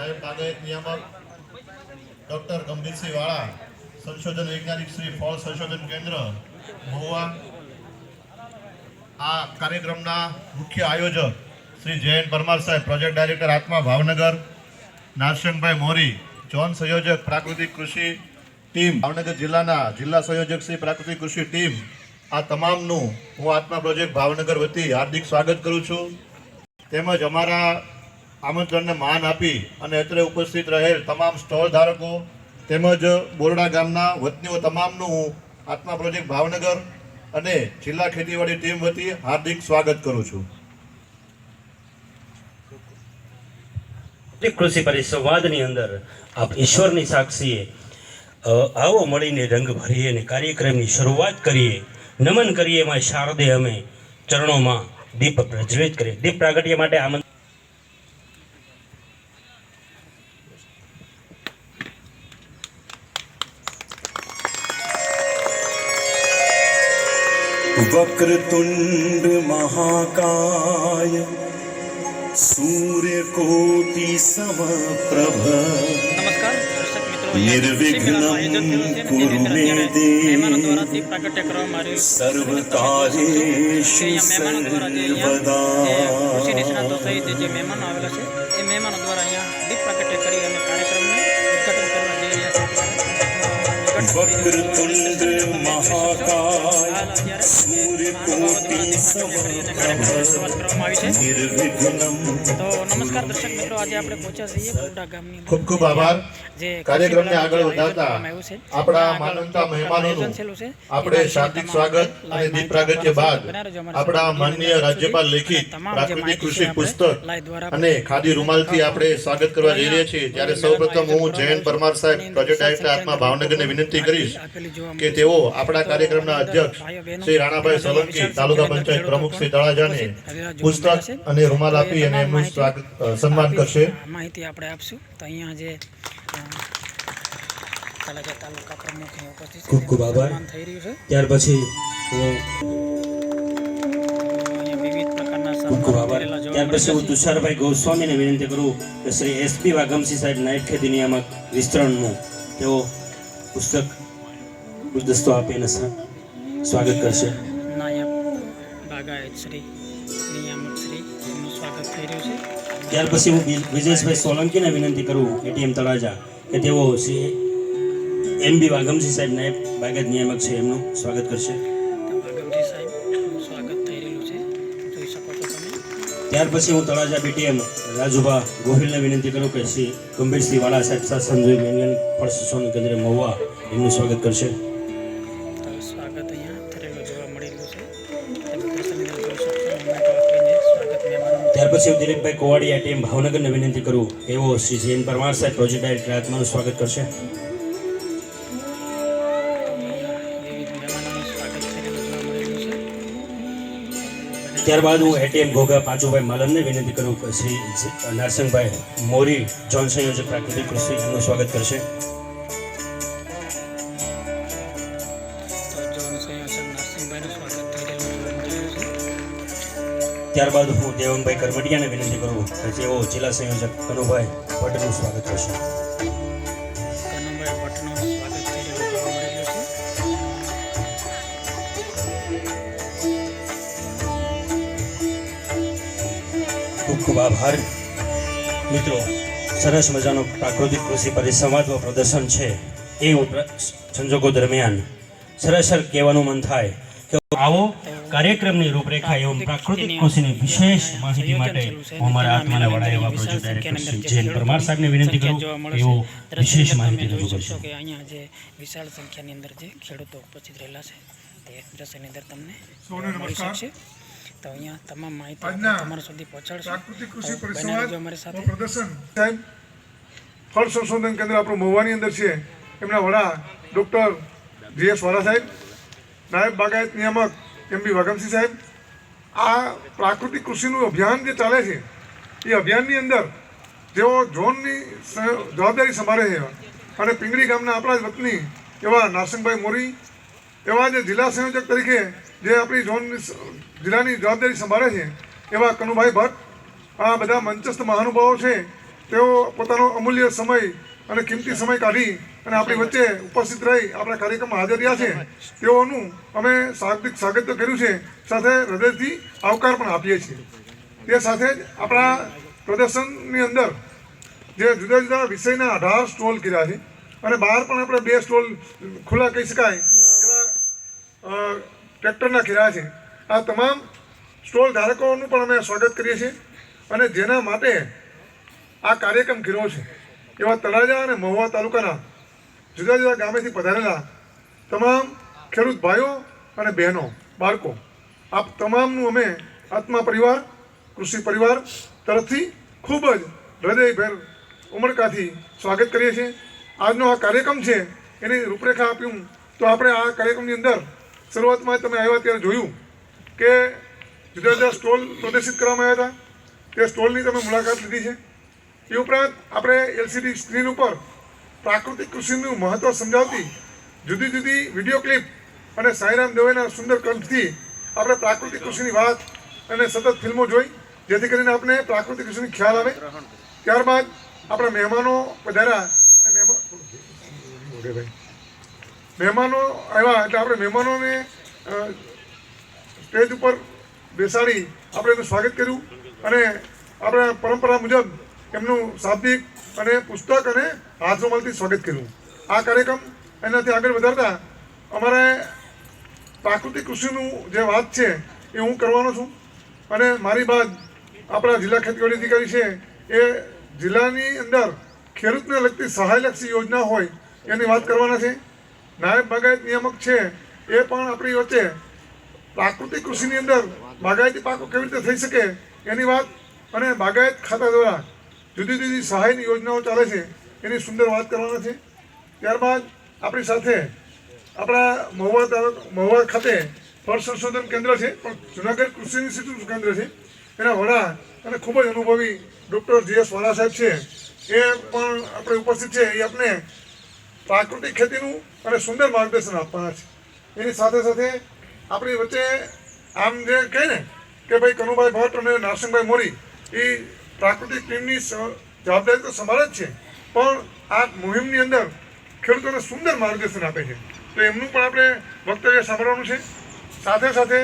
નાયબ બાગાયત નિયામક ડોક્ટર ગંભીરસિંહ વાળા, સંશોધન વૈજ્ઞાનિક શ્રી ફળ સંશોધન કેન્દ્ર, મહુવા. આ કાર્યક્રમના મુખ્ય આયોજક શ્રી જયંત પરમાર સાહેબ, પ્રોજેક્ટ ડાયરેક્ટર આત્મા ભાવનગર નારસંગભાઈ મોરી, જોન સંયોજક પ્રાકૃતિક કૃષિ ટીમ, ભાવનગર જિલ્લાના જિલ્લા સંયોજક શ્રી પ્રાકૃતિક કૃષિ ટીમ, આ તમામનું હું આત્મા પ્રોજેક્ટ ભાવનગર વતી હાર્દિક સ્વાગત કરું છું. તેમજ અમારા આમંત્રણને માન આપી અને અત્રે ઉપસ્થિત રહેલ તમામ સ્ટોલ ધારકો તેમજ બોરડા ગામના વતનીઓ તમામનું હું આત્મા પ્રોજેક્ટ ભાવનગર અને જિલ્લા ખેતીવાડી ટીમ વતી હાર્દિક સ્વાગત કરું છું. કૃષિ પરિસંવાદની અંદર આપ ઈશ્વરની સાક્ષીએ આવો મળીને રંગ ભરીએ અને કાર્યક્રમની શરૂઆત કરીએ. નમન કરીએ એમાં શારદે અમે ચરણોમાં દીપ પ્રજ્વલિત કરીએ. દીપ પ્રાગટ્ય માટે આમંત્રણ અહીંયા મહાકાય સૂર્યકોટિ સમપ્રભ નિર્વિઘ્ન કુરુ મે કરવા જઈ રહ્યા છે વક્રતુંડ મહાકાય તો નમસ્કાર દર્શક મિત્રો આજે આપણે પહોંચ્યા છીએ ગામની ખૂબ ખૂબ આભાર. કાર્યક્રમને આગળ વધારતા. આપણા માનવતા મહેમાનોનું આપણે શાબ્દિક સ્વાગત અને દીપ પ્રાગટ્ય બાદ આપણા માનનીય રાજ્યપાલ લેખિત પ્રાકૃતિક કૃષિ પુસ્તક અને ખાદી રૂમાલથી આપણે સ્વાગત કરવા જઈ રહ્યા છીએ. ત્યારે સૌપ્રથમ હું જયંત પરમાર સાહેબ પ્રોજેક્ટ ડાયરેક્ટર આત્મા ભાવનગરને વિનંતી કરીશ કે તેઓ આપણા કાર્યક્રમના અધ્યક્ષ શ્રી રાણાભાઈ સોલંકી તાલુકા પંચાયત પ્રમુખ શ્રી તળાજાને પુસ્તક અને રૂમાલ આપી અને એમનું સ્વાગત સન્માન કરશે. માહિતી આપણે આપશું. તો અહીંયા જે ખૂબ ખૂબ આભાર. ત્યાર પછી ખૂબ ખૂબ આભાર. ત્યાર પછી હું તુષારભાઈ ગોસ્વામીને વિનંતી કરું કે શ્રી એસપી વાઘમસિંહ સાહેબ નાયબ ખેતી નિયામક વિસ્તરણનું તેઓ પુસ્તક ગુલદસ્તો આપીને સ્વાગત કરશે. નાયબ બાગાયત શ્રી, નિયામક શ્રી, એમનું સ્વાગત થઈ રહ્યું છે. ત્યાર પછી હું વિજેશભાઈ સોલંકીને વિનંતી કરું એટીએમ તળાજા કે તેઓ શ્રી એમ બી વાઘમસિંહ સાહેબ નાયબ બાગત નિયામક છે એમનું સ્વાગત કરશે. ત્યાર પછી હું તળાજા બીટીએમ રાજુભા ગોહિલને વિનંતી કરું કે શ્રી ગંભીરસિંહ વાળા સાહેબ શાસન સંજય મેંગન સંશોધન કેન્દ્ર મહુવા એમનું સ્વાગત કરશે. સ્વાગત અહીંયા. પછી હું દિલીપભાઈ કોવાડિયા એટીએમ ભાવનગરને વિનંતી કરું એવો શ્રી જૈન પરમાર સાહેબ પ્રોજેક્ટ ડાયરેક્ટર આત્માનું સ્વાગત કરશે. ત્યારબાદ હું એટીએમ ઘોઘા પાંચુભાઈ માલમને વિનંતી કરું કે શ્રી નરસિંહભાઈ મોરી જોન સંયોજક પ્રાકૃતિક કૃષિ એમનું સ્વાગત કરશે. જોન સંયોજક નરસિંહભાઈનું સ્વાગત થઈ ત્યારબાદ હું દેવંગભાઈ કરમટિયાને વિનંતી કરું કે જેઓ જિલ્લા સંયોજક કનુભાઈ ભટ્ટનું સ્વાગત કરશે. ખૂબ ખૂબ આભાર. મિત્રો સરસ મજાનો પ્રાકૃતિક કૃષિ પરિસંવાદ પ્રદર્શન છે. એ સંજોગો દરમિયાન. સરસર કહેવાનું મન થાય આવો કાર્યક્રમની રૂપરેખા એવં પ્રાકૃતિક કૃષિની વિશેષ માહિતી માટે હું અમારા આત્માના વડા એવા પ્રોજેક્ટ ડાયરેક્ટર શ્રી જૈન પરમાર સાહેબને વિનંતી કરું એવો વિશેષ માહિતી રજૂ જોઈ કરશે. શકશો કે અહીંયા જે વિશાળ સંખ્યાની અંદર જે ખેડૂતો ઉપસ્થિત રહેલા છે તે દ્રશ્યની અંદર તમને મળી શકશે. તો અહીંયા તમામ માહિતી તમારા સુધી પહોંચાડશે. પ્રાકૃતિક કૃષિ પરિસંવાદ અમારી સાથે પ્રદર્શન સાહેબ ફળ સંશોધન કેન્દ્ર આપણું મહુવાની અંદર છે. એમના વડા ડૉક્ટર જી એસ વાળા સાહેબ. નાયબ બાગાયત નિયામક એમ બી વાઘમસિંહ સાહેબ, આ પ્રાકૃતિક કૃષિનું અભિયાન જે ચાલે છે, એ અભિયાનની અંદર જેઓ ઝોનની જવાબદારી સંભાળે છે અને પિંગળી ગામના આપણા જ વતની એવા નારસિંહભાઈ મોરી, એવા જે જિલ્લા સંયોજક તરીકે જે આપણી ઝોનની જિલ્લાની જવાબદારી સંભાળે છે, એવા કનુભાઈ ભટ્ટ, આ બધા મંચસ્થ મહાનુભાવો છે, તેઓ પોતાનો અમૂલ્ય સમય અને કિંમતી સમય કાઢી અને આપણી વચ્ચે ઉપસ્થિત રહી આપણા કાર્યક્રમમાં હાજર રહ્યા છે. તેઓનું અમે શાબ્દિક સ્વાગત તો કર્યું છે. સાથે હૃદયથી આવકાર પણ આપીએ છીએ. તે સાથે જ આપણા પ્રદર્શનની અંદર જે જુદા જુદા વિષયના અઢાર સ્ટોલ કર્યા છે અને બહાર પણ આપણે બે સ્ટોલ ખુલ્લા કહી શકાય એવા ટ્રેક્ટરના કર્યા છે. આ તમામ સ્ટોલ ધારકોનું પણ અમે સ્વાગત કરીએ છીએ અને જેના માટે આ કાર્યક્રમ કર્યો છે. એવા તળાજા અને મહુવા તાલુકાના જુદા જુદા ગામેથી પધારેલા તમામ ખેડૂત ભાઈઓ અને બહેનો, બાળકો, આપ તમામનું અમે આત્મા પરિવાર, કૃષિ પરિવાર તરફથી ખૂબ જ હૃદયભેર ઉમળકાથી સ્વાગત કરીએ છીએ. આજનો આ કાર્યક્રમ છે એની રૂપરેખા આપ્યું તો આપણે આ કાર્યક્રમની અંદર શરૂઆતમાં તમે આવ્યા ત્યારે જોયું કે જુદા જુદા સ્ટોલ પ્રદર્શિત કરવામાં આવ્યા હતા. તે સ્ટોલની તમે મુલાકાત લીધી છે. એ ઉપરાંત આપણે એલસીડી સ્ક્રીન ઉપર પ્રાકૃતિક કૃષિનું મહત્વ સમજાવતી જુદી જુદી વીડિયો ક્લિપ અને સાંઈરામ દવેના સુંદર કંઠથી આપણે પ્રાકૃતિક કૃષિની વાત અને સતત ફિલ્મો જોઈ, જેથી કરીને આપણે પ્રાકૃતિક કૃષિની ખ્યાલ આવે. ત્યારબાદ આપણા મહેમાનો પધાર્યા અને મહેમાન મહેમાનો આવ્યા એટલે આપણે મહેમાનોને સ્ટેજ ઉપર બેસાડી આપણે એનું સ્વાગત કર્યું. અને આપણા પરંપરા મુજબ એમનું શાબ્દિક અને પુસ્તક અને હાથ રૂમાલથી સ્વાગત કર્યું આ કાર્યક્રમ એનાથી આગળ વધારતા અમારે પ્રાકૃતિક કૃષિનું જે વાત છે એ હું કરવાનો છું. અને મારી બાદ આપણા જિલ્લા ખેતીવાડી અધિકારી છે એ જિલ્લાની અંદર ખેડૂતને લગતી સહાયલક્ષી યોજના હોય એની વાત કરવાના છે. નાયબ બાગાયત નિયામક છે એ પણ આપણી વચ્ચે પ્રાકૃતિક કૃષિની અંદર બાગાયતી પાકો કેવી રીતે થઈ શકે એની વાત અને બાગાયત ખાતા દ્વારા જુદી જુદી સહાયની યોજનાઓ ચાલે છે, એની સુંદર વાત કરવાના છે. ત્યારબાદ આપણી સાથે આપણા મહુવા મહુવા ખાતે ફળ સંશોધન કેન્દ્ર છે, પણ જુનાગઢ કૃષિ ઇન્સ્ટિટ્યૂટ કેન્દ્ર છે. એના વડા અને ખૂબ જ અનુભવી ડૉક્ટર જી એસ વાલા સાહેબ છે, એ પણ આપણે ઉપસ્થિત છે, એ આપણે પ્રાકૃતિક ખેતીનું અને સુંદર માર્ગદર્શન આપવાના છે. એની સાથે સાથે આપણી વચ્ચે આમ જે કહે ને કે ભાઈ કનુભાઈ ભટ્ટ અને નરસિંહભાઈ મોરી એ પ્રાકૃતિક ટીમની જવાબદારી તો સંભાળે જ છે, પણ આ મુહિમની અંદર ખેડૂતોને સુંદર માર્ગદર્શન આપે છે. તો એમનું પણ આપણે વક્તવ્ય સાંભળવાનું છે. સાથે સાથે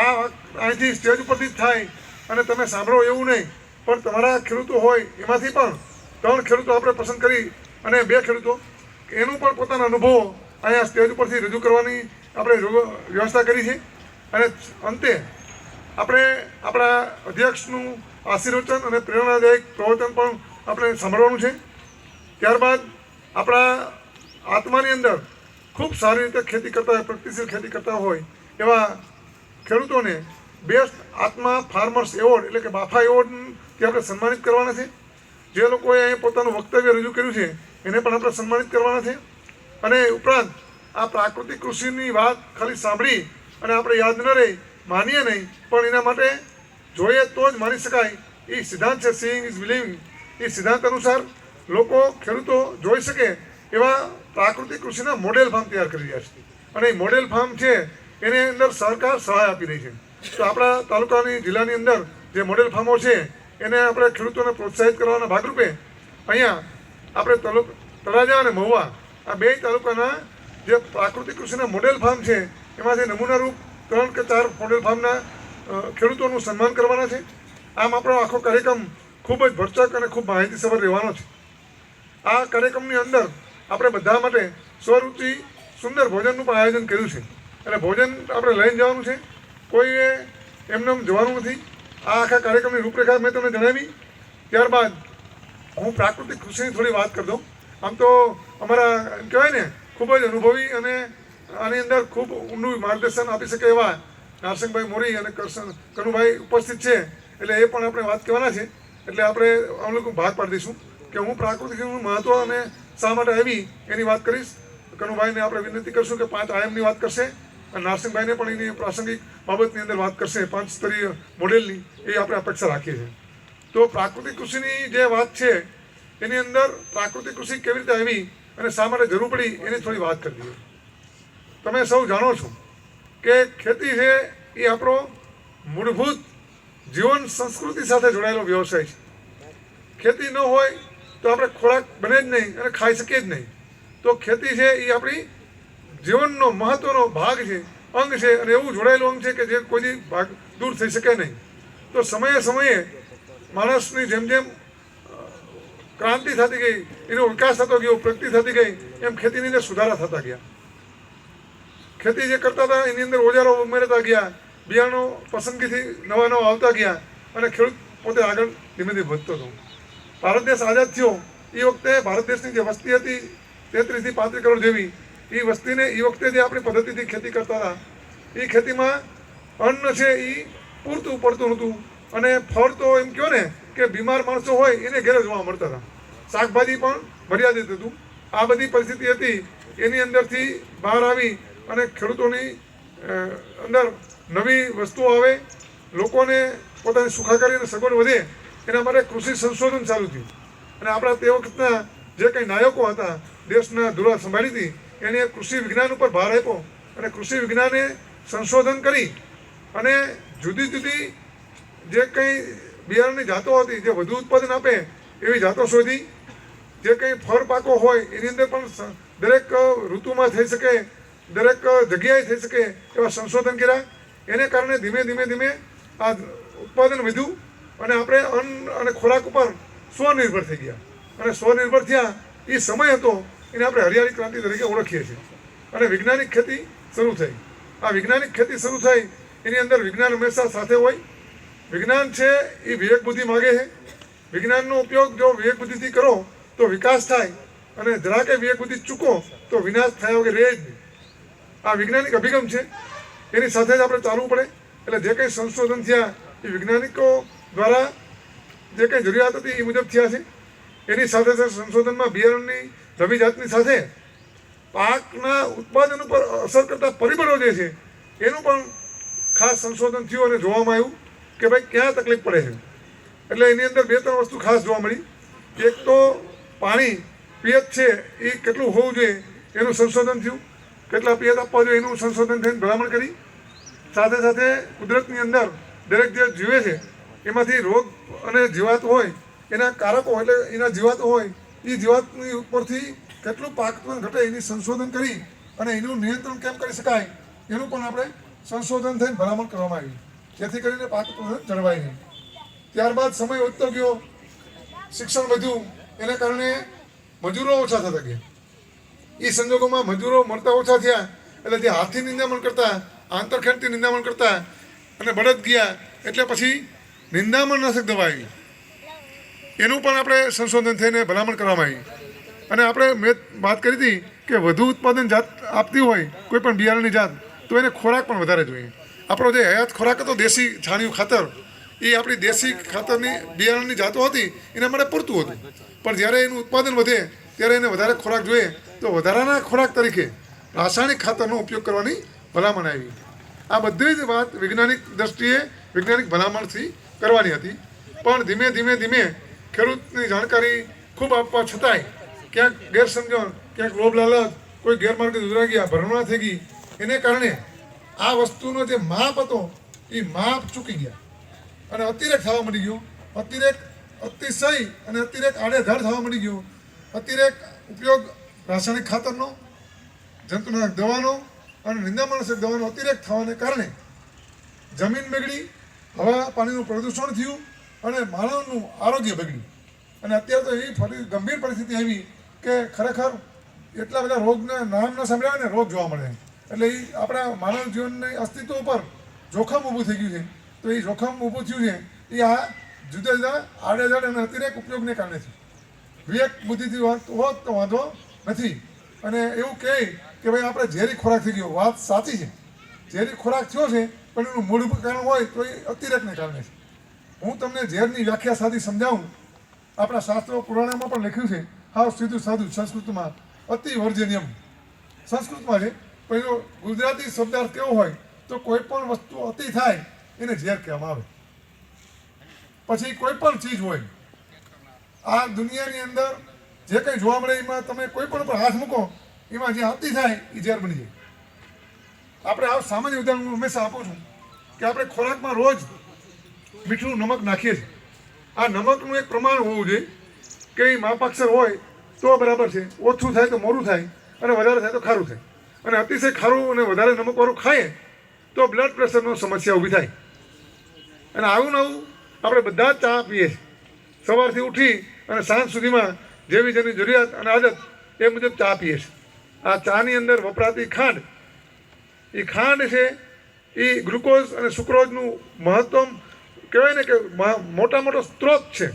આ અહીંથી સ્ટેજ ઉપરથી જ થાય અને તમે સાંભળો એવું નહીં, પણ તમારા ખેડૂતો હોય એમાંથી પણ ત્રણ ખેડૂતો આપણે પસંદ કરી અને બે ખેડૂતો. એનું પણ પોતાના અનુભવો અહીંયા સ્ટેજ ઉપરથી રજૂ કરવાની આપણે વ્યવસ્થા કરી છે. અને અંતે આપણે આપણા અધ્યક્ષનું આશીર્વચન અને પ્રેરણાદાયક પ્રવચન પણ આપણે સાંભળવાનું છે. ત્યારબાદ આપણા આત્માની અંદર ખૂબ સારી રીતે ખેતી કરતા હોય, પ્રગતિશીલ ખેતી કરતા હોય, એવા ખેડૂતોને બેસ્ટ આત્મા ફાર્મર્સ એવોર્ડ એટલે કે બાફા એવોર્ડથી આપણે સન્માનિત કરવાના છે. જે લોકોએ અહીં પોતાનું વક્તવ્ય રજૂ કર્યું છે, એને પણ આપણે સન્માનિત કરવાના છે. અને ઉપરાંત આ પ્રાકૃતિક કૃષિની વાત ખાલી સાંભળી અને આપણે યાદ ન રહી, માનીએ નહીં, પણ એના માટે જોઈએ તો જ માની શકાય. એ સિદ્ધાંત છે સીઈંગ ઇઝ બિલિવિંગ એ સિદ્ધાંત અનુસાર લોકો ખેડૂતો જોઈ શકે એવા પ્રાકૃતિક કૃષિના મોડેલ ફાર્મ તૈયાર કરી રહ્યા છે. અને એ મોડેલ ફાર્મ છે, એની અંદર સરકાર સહાય આપી રહી છે. તો આપણા તાલુકાની, જિલ્લાની અંદર જે મોડેલ ફાર્મો છે, એને આપણે ખેડૂતોને પ્રોત્સાહિત કરવાના ભાગરૂપે અહીંયા આપણે તલુક, તળાજા અને મહુવા, આ બે તાલુકાના જે પ્રાકૃતિક કૃષિના મોડેલ ફાર્મ છે, એમાંથી નમૂનારૂપ ત્રણ કે ચાર મોડેલ ફાર્મના ખેડૂતોનું સન્માન કરવાના છે. આમ આપણો આખો કાર્યક્રમ ખૂબ જ ભરચક અને ખૂબ માહિતીસભર રહેવાનો છે. આ કાર્યક્રમની અંદર આપણે બધા માટે સ્વરૂચિ સુંદર ભોજનનું પણ આયોજન કર્યું છે. અને ભોજન આપણે લઈને જવાનું છે. કોઈએ એમને એમ જવાનું નથી. આ આખા કાર્યક્રમની રૂપરેખા મેં તમને જણાવી. ત્યારબાદ હું પ્રાકૃતિક કૃષિની થોડી વાત કરી દઉં. આમ તો અમારા કહેવાય ને, ખૂબ જ અનુભવી અને આની અંદર ખૂબ ઊંડું માર્ગદર્શન આપી શકે એવા નરસિંહભાઈ મોરી અને કરશન કનુભાઈ ઉપસ્થિત છે. એટલે એ પણ આપણે વાત કહેવાના છે. એટલે આપણે અમે લોકો ભાગ પાડી દઈશું કે હું પ્રાકૃતિકનું મહત્વ અને શા માટે આવી એની વાત કરીશ. કનુભાઈને આપણે વિનંતી કરશું કે પાંચ આયામની વાત કરશે અને નારસિંહભાઈને પણ એની પ્રાસંગિક બાબતની અંદર વાત કરશે. પાંચ સ્તરીય મોડેલની એ આપણે અપેક્ષા રાખીએ છીએ. તો પ્રાકૃતિક કૃષિની જે વાત છે, એની અંદર પ્રાકૃતિક કૃષિ કેવી રીતે આવી અને શા માટે જરૂર પડી એની થોડી વાત કરી દઈએ. તમે સૌ જાણો છો. કે ખેતી છે એ આપણો મૂળભૂત જીવન સંસ્કૃતિ સાથે જોડાયેલો વ્યવસાય છે. ખેતી ન હોય તો આપણે ખોરાક બને જ નહીં અને ખાઈ શકીએ જ નહીં. તો ખેતી છે એ આપણી જીવનનો મહત્વનો ભાગ છે, અંગ છે અને એવું જોડાયેલું અંગ છે કે જે કોઈ ભાગ દૂર થઈ શકે નહીં. તો સમયે સમયે માણસની જેમ જેમ ક્રાંતિ થતી ગઈ, એનો વિકાસ થતો ગયો, પ્રગતિ થતી ગઈ, એમ ખેતીની અંદર સુધારા થતા ગયા. ખેતી જે કરતા હતા, એની અંદર ઓજારો ઉમેરતા ગયા, બિયારણો પસંદગીથી નવા નવા આવતા ગયા અને ખેડૂત પોતે આગળ ધીમે ધીમે વધતો હતો ભારત દેશ આઝાદ થયો, એ વખતે ભારત દેશની જે વસ્તી હતી, તેત્રીસથી પાંત્રીસ કરોડ જેવી, એ વસ્તીને એ વખતે જે આપણી પદ્ધતિથી ખેતી કરતા હતા, એ ખેતીમાં અન્ન છે એ પૂરતું પડતું નહોતું અને ફળ તો એમ કહો ને કે બીમાર માણસો હોય એને ઘેરે જોવા મળતા હતા. શાકભાજી પણ મર્યાદિત હતું. આ બધી પરિસ્થિતિ હતી, એની અંદરથી બહાર આવી અને ખેડૂતોની અંદર નવી વસ્તુઓ આવે, લોકોને પોતાની સુખાકારી અને સગવડ વધે, એના માટે કૃષિ સંશોધન ચાલુ થયું. અને આપણા તે વખતના જે કંઈ નાયકો હતા, દેશના ધુરા સંભાળી હતી, એને કૃષિ વિજ્ઞાન ઉપર ભાર આપ્યો અને કૃષિ વિજ્ઞાને સંશોધન કરી અને જુદી જુદી જે કંઈ બિયારણની જાતો હતી, જે વધુ ઉત્પાદન આપે, એવી જાતો શોધી. જે કંઈ ફળ પાકો હોય, એની અંદર પણ દરેક ઋતુમાં થઈ શકે દરેક જગ્યાએ થઈ શકે એવા સંશોધન કર્યા. એને કારણે ધીમે ધીમે ધીમે આ ઉત્પાદન વધ્યું અને આપણે અન્ન અને ખોરાક ઉપર સ્વનિર્ભર થઈ ગયા. અને સ્વનિર્ભર થયા એ સમય હતો એને આપણે હરિયાળી ક્રાંતિ તરીકે ઓળખીએ છીએ. અને વૈજ્ઞાનિક ખેતી શરૂ થઈ. આ વૈજ્ઞાનિક ખેતી શરૂ થઈ, એની અંદર વિજ્ઞાન હંમેશા સાથે હોય. વિજ્ઞાન છે એ વિવેક બુદ્ધિ માગે છે. વિજ્ઞાનનો ઉપયોગ જો વિવેક બુદ્ધિથી કરો તો વિકાસ થાય. અને જરાકે વિવેક બુદ્ધિ ચૂકો તો વિનાશ થાય વગર રહે જ નહીં. આ વૈજ્ઞાનિક અભિગમ છે. એની સાથે જ આપણે ચાલવું પડે. એટલે જે કંઈ સંશોધન થયા, એ વૈજ્ઞાનિકો દ્વારા જે કંઈ જરૂરિયાત હતી, એ મુજબ થયા છે. એની સાથે સાથે સંશોધનમાં બિયારણની રવિ જાતની સાથે પાકના ઉત્પાદન ઉપર અસર કરતા પરિબળો જે છે, એનું પણ ખાસ સંશોધન થયું અને જોવામાં આવ્યું કે ભાઈ ક્યાં તકલીફ પડે છે. એટલે એની અંદર બે ત્રણ વસ્તુ ખાસ જોવા મળી. એક તો પાણી પિયત છે, એ કેટલું હોવું જોઈએ, એનું સંશોધન થયું. કેટલા પિયત આપવા જોઈએ એનું સંશોધન થઈને ભલામણ કરી. સાથે સાથે કુદરતની અંદર દરેક જે જીવે છે, એમાંથી રોગ અને જીવાત હોય, એના કારકો એટલે એના જીવાતો હોય એ જીવાતની ઉપરથી કેટલું પાક પણ ઘટે એની સંશોધન કરી અને એનું નિયંત્રણ કેમ કરી શકાય, એનું પણ આપણે સંશોધન થઈને ભલામણ કરવામાં આવ્યું જેથી કરીને પાક ઉત્પાદન જળવાય નહીં. ત્યારબાદ સમય વધતો ગયો, શિક્ષણ વધ્યું, એના કારણે મજૂરો ઓછા થતા ગયા. એ સંજોગોમાં મજૂરો મળતા ઓછા થયા, એટલે જે હાથથી નિંદામણ કરતા આંતરખેડથી નિંદામણ કરતા અને બળદ ગયા, એટલે પછી નિંદામણ નાશક દવા આવી એનું પણ આપણે સંશોધન થઈને ભલામણ કરવામાં આવી. અને આપણે મેં વાત કરી હતી કે વધુ ઉત્પાદન જાત આપતી હોય, કોઈ પણ બિયારણની જાત, તો એને ખોરાક પણ વધારે જોઈએ. આપણો જે હયાત ખોરાક હતો દેશી છાણિયું ખાતર, એ આપણી દેશી ખાતરની બિયારણની જાતો હતી, એના માટે પૂરતું હતું. પણ જ્યારે એનું ઉત્પાદન વધે, ત્યારે એને વધારે ખોરાક જોઈએ તો વધારાના ખોરાક તરીકે રાસાયણિક ખાતરનો ઉપયોગ કરવાની ભલામણ આવી આ બધી જ વાત વૈજ્ઞાનિક દ્રષ્ટિએ વૈજ્ઞાનિક ભલામણથી કરવાની હતી. પણ ધીમે ધીમે ધીમે ખેડૂતની જાણકારી ખૂબ આપવા છતાંય ક્યાંક ગેરસમજણ, ક્યાંક લોભ લાલચ, કોઈ ગેરમાર્ગે દોરા ગયા ભરણા થઈ ગઈ. એને કારણે આ વસ્તુનો જે માપ હતો એ માપ ચૂકી ગયા. અને અતિરેક થવા મળી ગયો. અતિરેક અતિશય અને અતિરેક આડેધડ થવા મળી ગયો. અતિરેક ઉપયોગ રાસાયણિક ખાતરનો, જંતુનાશક દવાનો અને નિંદામણનાશક દવાનો અતિરેક થવાને કારણે જમીન બગડી, હવા, પાણીનું પ્રદૂષણ થયું અને માનવનું આરોગ્ય બગડ્યું. અને અત્યારે તો એવી ફરી ગંભીર પરિસ્થિતિ આવી કે ખરેખર એટલા બધા રોગના નામ ન સાંભળ્યા ને રોગ જોવા મળે. એટલે એ આપણા માનવ જીવનની અસ્તિત્વ ઉપર જોખમ ઊભું થઈ ગયું છે. તો એ જોખમ ઊભું થયું છે એ આ જુદા જુદા આડેધડ અને અતિરેક ઉપયોગને કારણે છે. વિવેક બુદ્ધિથી વાત હોત, તો વાંધો નથી. અને એવું કહે કે ભાઈ, આપણે ઝેરી ખોરાક થઈ ગયો. વાત સાચી છે. ઝેરી ખોરાક થયો છે, પણ એનું મૂળભૂત કારણ હોય તો એ અતિરેકને કારણે છે. હું તમને ઝેરની વ્યાખ્યા સાથી સમજાવું. આપણા શાસ્ત્રો પુરાણોમાં પણ લખ્યું છે હા સીધું સાધુ સંસ્કૃતમાં અતિ વર્જનિયમ. સંસ્કૃતમાં છે, પણ જો ગુજરાતી શબ્દાર્થ કેવો હોય તો કોઈ પણ વસ્તુ અતિ થાય એને ઝેર કહેવામાં આવે. પછી કોઈ પણ ચીજ હોય, આ દુનિયાની અંદર જે કંઈ જોવા મળે એમાં તમે કોઈ પણ પર હાથ મૂકો, એમાં જે અતિ થાય, એ ઝેર બની જાય. આપણે આ સામાન્ય ઉદાહરણ હું હંમેશા આપું છું કે આપણે ખોરાકમાં રોજ મીઠું, નમક નાખીએ છીએ. આ નમકનું એક પ્રમાણ હોવું જોઈએ કે માપાક્ષર હોય તો બરાબર છે. ઓછું થાય તો મોરું થાય અને વધારે થાય તો ખારું થાય. અને અતિશય ખારું અને વધારે નમકવાળું ખાઈએ તો બ્લડ પ્રેશરનો સમસ્યા ઊભી થાય. અને આવું નવું આપણે બધા જ ચા પીએ છીએ. સવારથી ઉઠી અને સાંજ સુધીમાં જેવી જેની જરૂરિયાત અને આદત એ મુજબ ચા પીએ છે. આ ચાની અંદર વપરાતી ખાંડ, એ ખાંડ છે, એ ગ્લુકોઝ અને સુક્રોઝનું મહત્તમ કહેવાય ને કે મોટા મોટો સ્ત્રોત છે.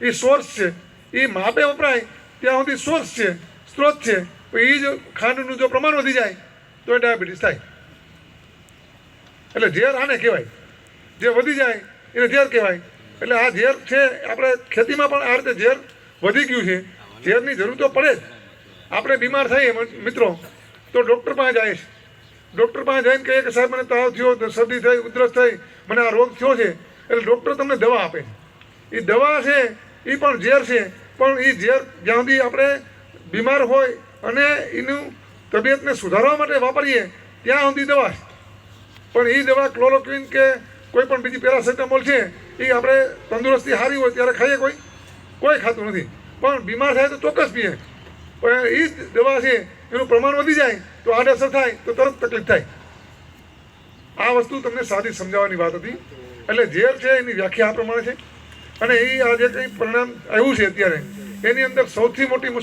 એ સોર્સ છે. એ માપે વપરાય, ત્યાં સુધી સોર્સ છે, સ્ત્રોત છે. એ જ ખાંડનું જો પ્રમાણ વધી જાય, તો એ ડાયાબિટીસ થાય. એટલે ઝેર આને કહેવાય. જે વધી જાય, એને ઝેર કહેવાય. એટલે આ ઝેર છે, આપણે ખેતીમાં પણ આ રીતે ઝેર વધી ગયું છે. ઝેરની જરૂર તો પડે જ. આપણે બીમાર થઈએ મિત્રો, તો ડૉક્ટર પાસે જાય ડૉક્ટર પાસે જઈને કહીએ કે, સાહેબ, મને તાવ થયો શરદી થઈ, ઉધરસ થઈ, મને આ રોગ થયો છે. એટલે ડૉક્ટર તમને દવા આપે. એ દવા છે એ પણ ઝેર છે, પણ એ ઝેર જ્યાં સુધી આપણે બીમાર હોય અને એનું તબિયતને સુધારવા માટે વાપરીએ, ત્યાં સુધી દવા પણ એ દવા ક્લોરોક્વિન કે કોઈ પણ બીજી પેરાસેટામોલ છે એ આપણે તંદુરસ્તી સારી હોય ત્યારે ખાઈએ કોઈ? કોઈ ખાતું નથી. પણ બીમાર થાય તો ચોક્કસ પીએ. પણ એ જ દવા છે, એનું પ્રમાણ વધી જાય, તો આડઅસર થાય, તો તરત તકલીફ થાય. આ વસ્તુ તમને સાદી સમજાવવાની વાત હતી. એટલે ઝેર છે, એની વ્યાખ્યા આ પ્રમાણે છે. અને એ આ જે કંઈ પરિણામ આવ્યું છે અત્યારે. એની અંદર સૌથી મોટી મુશ્કેલી